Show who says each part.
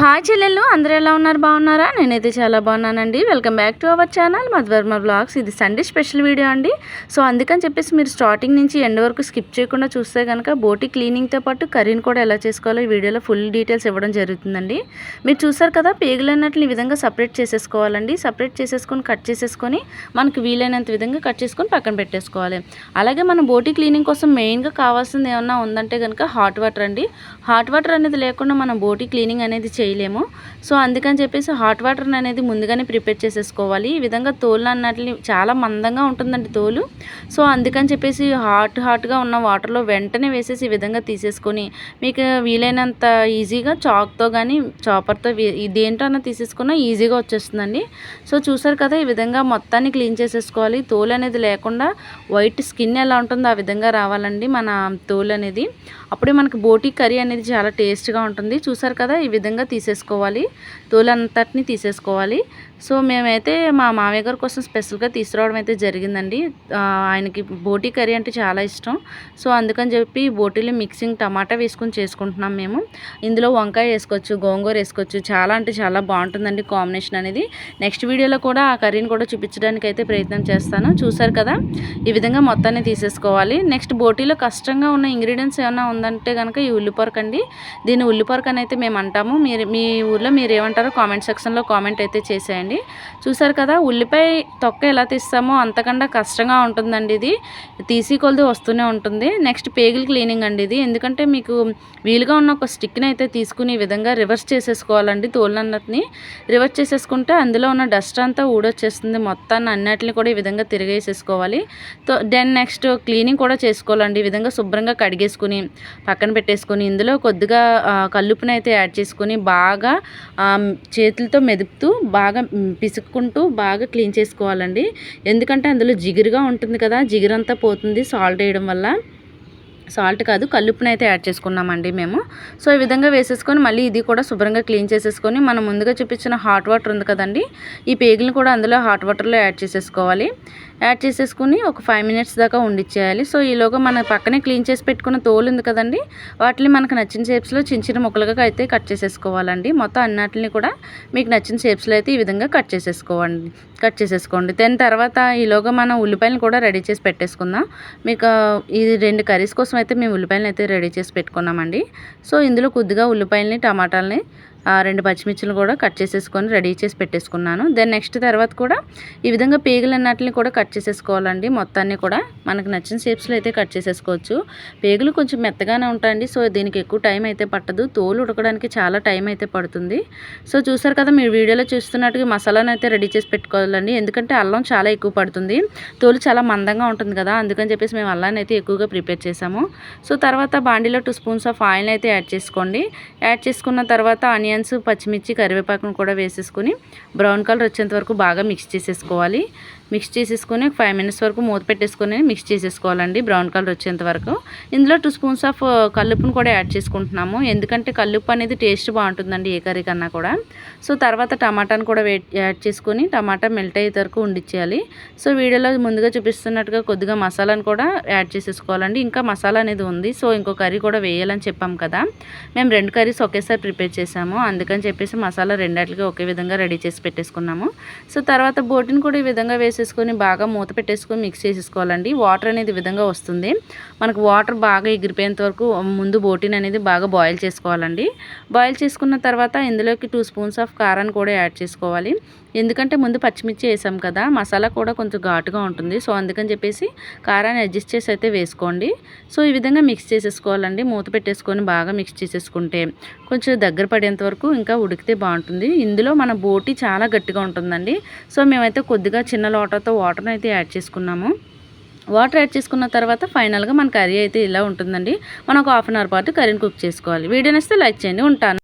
Speaker 1: Hi చెల్లెళ్ళు అందరూ ఎలా ఉన్నారు? బాగున్నారా? నేనైతే చాలా బాగున్నానండి. Welcome back to our channel Madhu Varma blogs ఇది సండే స్పెషల్ వీడియో అండి. సో అందుకని చెప్పేసి మీరు స్టార్టింగ్ నుంచి ఎండ్ వరకు స్కిప్ చేయకుండా చూస్తే కనుక బోటి క్లీనింగ్తో పాటు కర్రీని కూడా ఎలా చేసుకోవాలో ఈ వీడియోలో ఫుల్ డీటెయిల్స్ ఇవ్వడం జరుగుతుందండి. మీరు చూసారు కదా పేగులు అన్నట్లు ఈ విధంగా సపరేట్ చేసేసుకోవాలండి. సపరేట్ చేసేసుకొని కట్ చేసేసుకొని మనకు వీలైనంత విధంగా కట్ చేసుకొని పక్కన పెట్టేసుకోవాలి. అలాగే మన బోటి క్లీనింగ్ కోసం మెయిన్గా కావాల్సింది ఏమన్నా ఉందంటే కనుక హాట్ వాటర్ అండి. హాట్ వాటర్ అనేది లేకుండా మనం బోటి క్లీనింగ్ అనేది చేయలేము. సో అందుకని చెప్పేసి హాట్ వాటర్ అనేది ముందుగానే ప్రిపేర్ చేసేసుకోవాలి. ఈ విధంగా తోలు అన్నట్లు చాలా మందంగా ఉంటుందండి తోలు. సో అందుకని చెప్పేసి హాట్ హాట్గా ఉన్న వాటర్లో వెంటనే వేసేసి ఈ విధంగా తీసేసుకొని మీకు వీలైనంత ఈజీగా చాక్తో కానీ చాపర్తో దేంటో అన్న తీసేసుకున్నా ఈజీగా వచ్చేస్తుందండి. సో చూసారు కదా ఈ విధంగా మొత్తాన్ని క్లీన్ చేసేసుకోవాలి. తోలు అనేది లేకుండా వైట్ స్కిన్ ఎలా ఉంటుందో ఆ విధంగా రావాలండి మన తోలు అనేది. అప్పుడే మనకి బోటీ కర్రీ అనేది చాలా టేస్ట్గా ఉంటుంది. చూసారు కదా ఈ విధంగా తీసేసుకోవాలి. తోలంతటిని తీసేసుకోవాలి. సో మేమైతే మా మామయ్య గారి కోసం స్పెషల్గా తీసుకురావడం అయితే జరిగిందండి. ఆయనకి బోటీ కర్రీ అంటే చాలా ఇష్టం. సో అందుకని చెప్పి బోటీలో మిక్సింగ్ టమాటా వేసుకొని చేసుకుంటున్నాం మేము. ఇందులో వంకాయ వేసుకోవచ్చు గోంగూర వేసుకోవచ్చు. చాలా అంటే చాలా బాగుంటుందండి కాంబినేషన్ అనేది. నెక్స్ట్ వీడియోలో కూడా ఆ కర్రీని కూడా చూపించడానికి అయితే ప్రయత్నం చేస్తాను. చూసారు కదా? ఈ విధంగా మొత్తాన్ని తీసేసుకోవాలి. నెక్స్ట్ బోటీలో కష్టంగా ఉన్న ఇంగ్రీడియంట్స్ ఏమైనా ఉందంటే కనుక ఈ ఉల్లిపొరక అండి దీన్ని ఉల్లిపొరక అని అయితే మేము అంటాము. మీరు మీ ఊర్లో మీరు ఏమంటారో కామెంట్ సెక్షన్లో కామెంట్ అయితే చేసేయండి. చూసారు కదా ఉల్లిపాయ తొక్క ఎలా తీస్తామో అంతకన్నా కష్టంగా ఉంటుందండి ఇది. తీసి కొలది వస్తూనే ఉంటుంది. నెక్స్ట్ పేగులు క్లీనింగ్ అండి ఇది. ఎందుకంటే మీకు వీలుగా ఉన్న ఒక స్టిక్ని అయితే తీసుకుని ఈ విధంగా రివర్స్ చేసేసుకోవాలండి తోళ్ళన్నటిని రివర్స్ చేసేసుకుంటే అందులో ఉన్న డస్ట్ అంతా ఊడొచ్చేస్తుంది మొత్తాన్ని అన్నిటిని కూడా ఈ విధంగా తిరిగేసేసుకోవాలి. దెన్ నెక్స్ట్ క్లీనింగ్ కూడా చేసుకోవాలండి. ఈ విధంగా శుభ్రంగా కడిగేసుకుని పక్కన పెట్టేసుకొని ఇందులో కొద్దిగా కల్లుపుని అయితే యాడ్ చేసుకుని బాగా బాగా చేతులతో మెదుపుతూ బాగా పిసుక్కుంటూ బాగా క్లీన్ చేసుకోవాలండి. ఎందుకంటే అందులో జిగురుగా ఉంటుంది కదా జిగురంతా పోతుంది సాల్ట్ వేయడం వల్ల. సాల్ట్ కాదు కల్లుప్పునైతే యాడ్ చేసుకున్నామండి మేము. సో ఈ విధంగా వేసేసుకొని మళ్ళీ ఇది కూడా శుభ్రంగా క్లీన్ చేసేసుకొని మనం ముందుగా చూపించిన హాట్ వాటర్ ఉంది కదండి ఈ పేగులను కూడా అందులో హాట్ వాటర్లో యాడ్ చేసేసుకోవాలి. యాడ్ చేసేసుకుని ఒక ఫైవ్ మినిట్స్ దాకా ఉండిచ్చేయాలి. సో ఈలోగా మన పక్కనే క్లీన్ చేసి పెట్టుకున్న తోలు ఉంది కదండి వాటిని మనకు నచ్చిన షేప్స్లో చిన్న చిన్న ముక్కలుగా అయితే కట్ చేసేసుకోవాలండి. మొత్తం అన్నిటిని కూడా మీకు నచ్చిన షేప్స్లో అయితే ఈ విధంగా కట్ చేసేసుకోవండి కట్ చేసేసుకోండి. దాని తర్వాత ఈలోగా మనం ఉల్లిపాయలను కూడా రెడీ చేసి పెట్టేసుకుందాం. మీకు ఈ రెండు కర్రీస్ కోసం అయితే మేము ఉల్లిపాయలను అయితే రెడీ చేసి పెట్టుకున్నామండి. సో ఇందులో కొద్దిగా ఉల్లిపాయలని టమాటాలని రెండు పచ్చిమిర్చిలు కూడా కట్ చేసేసుకొని రెడీ చేసి పెట్టేసుకున్నాను. దెన్ నెక్స్ట్ తర్వాత కూడా ఈ విధంగా పేగులు అన్నట్లని కూడా కట్ చేసేసుకోవాలండి. మొత్తాన్ని కూడా మనకు నచ్చిన షేప్స్లో అయితే కట్ చేసేసుకోవచ్చు. పేగులు కొంచెం మెత్తగానే ఉంటాయండి సో దీనికి ఎక్కువ టైం అయితే పట్టదు. తోలు ఉడకడానికి చాలా టైం అయితే పడుతుంది. సో చూసారు కదా మీరు వీడియోలో చూస్తున్నట్టుగా మసాలాను అయితే రెడీ చేసి పెట్టుకోవాలండి. ఎందుకంటే అల్లం చాలా ఎక్కువ పడుతుంది. తోలు చాలా మందంగా ఉంటుంది కదా అందుకని చెప్పేసి మేము అల్లాన్ని అయితే ఎక్కువగా ప్రిపేర్ చేసాము సో తర్వాత బాండీలో టూ స్పూన్స్ ఆఫ్ ఆయిల్ అయితే యాడ్ చేసుకోండి. యాడ్ చేసుకున్న తర్వాత ఆనియన్ ఆనియన్స్ పచ్చిమిర్చి కరివేపాకును కూడా వేసేసుకొని బ్రౌన్ కలర్ వచ్చేంత వరకు బాగా మిక్స్ చేసేసుకోవాలి. మిక్స్ చేసేసుకొని ఫైవ్ మినిట్స్ వరకు మూత పెట్టేసుకొని మిక్స్ చేసేసుకోవాలండి. బ్రౌన్ కలర్ వచ్చేంత వరకు. ఇందులో టూ స్పూన్స్ ఆఫ్ కల్లుప్పును కూడా యాడ్ చేసుకుంటున్నాము. ఎందుకంటే కల్లుప్పు అనేది టేస్ట్ బాగుంటుందండి ఏ కర్రీ కన్నా కూడా. సో తర్వాత టమాటాను కూడా యాడ్ చేసుకొని టమాటా మెల్ట్ అయ్యే వరకు ఉండిచ్చేయాలి. సో వీడియోలో ముందుగా చూపిస్తున్నట్టుగా కొద్దిగా మసాలాను కూడా యాడ్ చేసేసుకోవాలండి. ఇంకా మసాలా అనేది ఉంది. సో ఇంకో కర్రీ కూడా వేయాలని చెప్పాం కదా. మేము రెండు కర్రీస్ ఒకేసారి ప్రిపేర్ చేసాము. అందుకని చెప్పేసి మసాలా రెండాటికి ఒకే విధంగా రెడీ చేసి పెట్టేసుకున్నాము. సో తర్వాత బోటిని కూడా ఈ విధంగా వేసి వేసేసుకొని బాగా మూత పెట్టేసుకొని మిక్స్ చేసేసుకోవాలండి. వాటర్ అనేది విధంగా వస్తుంది. మనకు వాటర్ బాగా ఎగిరిపోయేంత వరకు ముందు బోటిన్ అనేది బాగా బాయిల్ చేసుకోవాలండి. బాయిల్ చేసుకున్న తర్వాత ఇందులోకి టూ స్పూన్స్ ఆఫ్ కారాన్ని కూడా యాడ్ చేసుకోవాలి. ఎందుకంటే ముందు పచ్చిమిర్చి వేసాం కదా మసాలా కూడా కొంచెం ఘాటుగా ఉంటుంది. సో అందుకని చెప్పేసి కారాన్ని అడ్జస్ట్ చేసి అయితే వేసుకోండి. సో ఈ విధంగా మిక్స్ చేసేసుకోవాలండి. మూత పెట్టేసుకొని బాగా మిక్స్ చేసేసుకుంటే కొంచెం దగ్గర పడేంత వరకు ఇంకా ఉడికితే బాగుంటుంది. ఇందులో మన బోటి చాలా గట్టిగా ఉంటుందండి. సో మేమైతే కొద్దిగా చిన్న లోటతో వాటర్ని అయితే యాడ్ చేసుకున్నాము. వాటర్ యాడ్ చేసుకున్న తర్వాత ఫైనల్గా మన కర్రీ అయితే ఇలా ఉంటుందండి. మనం ఒక హాఫ్ అన్ అవర్ పాటు కర్రీని కుక్ చేసుకోవాలి. వీడియో నచ్చితే లైక్ చేయండి. ఉంటాను.